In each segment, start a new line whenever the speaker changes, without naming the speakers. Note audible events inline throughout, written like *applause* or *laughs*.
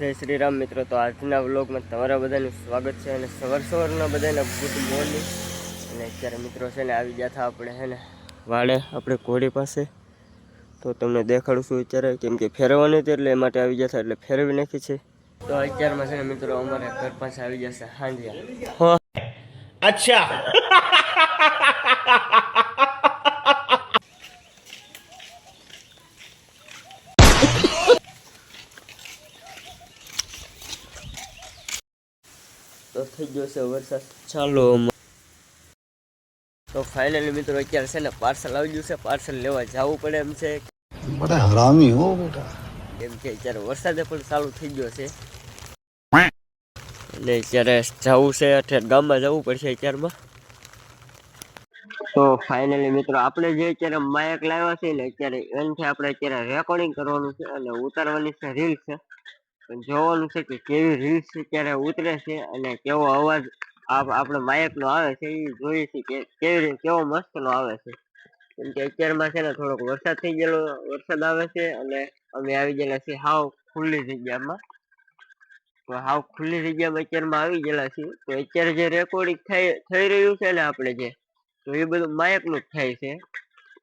જય શ્રી રામ મિત્રો, તો આજના વ્લોગમાં તમારા બધાનું સ્વાગત છે અને સવાર સવારના બધાને ગુડ મોર્નિંગ. અને અત્યારે મિત્રો છે ને આવી ગયા હતા આપણે છે ને, વાડે, આપણે ઘોડી પાસે. તો તમને દેખાડું છું અત્યારે, કેમ કે ફેરવવાની હતી એટલે એ માટે આવી ગયા હતા, એટલે ફેરવી નાખી છે. તો અત્યારમાં છે ને મિત્રો, અમારે ઘર પાસે આવી જશે હાંડિયા હો. *laughs* તો થઈ ગયો છે વરસાદ. ચાલો તો ફાઇનલી મિત્રો અત્યારે છે ને પાર્સલ આવી ગયું છે. પાર્સલ લેવા જવું પડે એમ છે.
બધા હરામી હો બેટા.
એમ કે અત્યારે વરસાદે પણ ચાલુ થઈ ગયો છે. એટલે અત્યારે જવું છે અત્યારે ગામમાં જવું પડશે અત્યારમાં. તો ફાઇનલી મિત્રો આપણે જે અત્યારે માયક લાવ્યા છે ને અત્યારે એનથી આપણે અત્યારે રેકોર્ડિંગ કરવાનું છે અને ઉતારવાની છે રીલ છે. જોવાનું છે કે કેવી રીલ્સ ત્યારે ઉતરે છે અને કેવો અવાજ આપ- આપણે માયકનો આવે છે એ જોઈએ છે કે કેવી રીતે, કેવો મસ્તનો આવે છે. કેમ કે અત્યારમાં છે ને થોડોક વરસાદ થઈ ગયેલો, વરસાદ આવે છે અને અમે આવી ગયેલા છીએ હાવ ખુલ્લી જગ્યામાં. તો હાવ ખુલ્લી જગ્યામાં અત્યારમાં આવી ગયેલા છીએ. તો અત્યારે જે રેકોર્ડિંગ થઈ થઈ રહ્યું છે ને આપણે જે, તો એ બધું માયકનું જ થાય છે.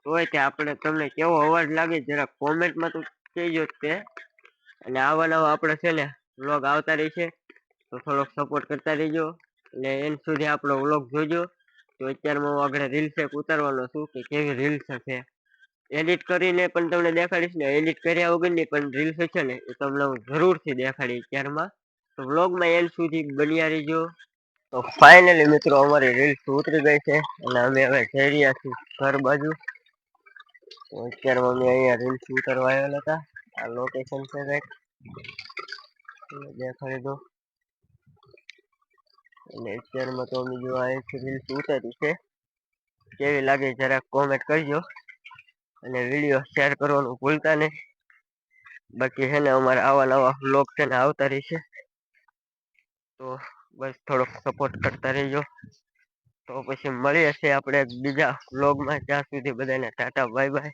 તો તે આપણે તમને કેવો અવાજ લાગે જરા કોમેન્ટમાં તો કહેજો તે. અને આવા નવા આપણે છે ને વ્લોગ આવતા રહી છે, તો થોડોક સપોર્ટ કરતા રહેજો. અને એન્ડ સુધી આપણો વ્લોગ જોજો. તો અત્યારમાં હું આગળ રીલ્સ એક ઉતારવાનો છું કે કેવી રીલ્સ છે. એડિટ કરીને પણ તમને દેખાડીશ ને એડિટ કર્યા વગરની પણ રીલ્સ છે ને, એ તમને હું જરૂરથી દેખાડી ત્યારમાં. તો વ્લોગમાં એન્ડ સુધી બન્યા રહેજો. તો ફાઇનલી મિત્રો અમારી રીલ્સ ઉતરી ગઈ છે અને અમે હવે જઈ રહ્યા છીએ ઘર બાજુ. અત્યારમાં અમે અહીંયા રીલ્સ ઉતારવા આવેલા હતા. આ લોકેશન છે કંઈક દેખાડી દો અને અત્યારમાં તો અમે જો અહીંથી રીલ્સ ઉતારી છે. કેવી લાગે જરાક કોમેન્ટ કરજો. અને વીડિયો શેર કરવાનું ભૂલતા નહીં. બાકી છે ને અમારે આવા નવા વ્લોગ છે ને આવતા રહેશે. તો બસ થોડોક સપોર્ટ કરતા રહેજો. તો પછી મળીએ છીએ આપણે બીજા વ્લોગમાં ત્યાં સુધી બધાને ટાટા બાય બાય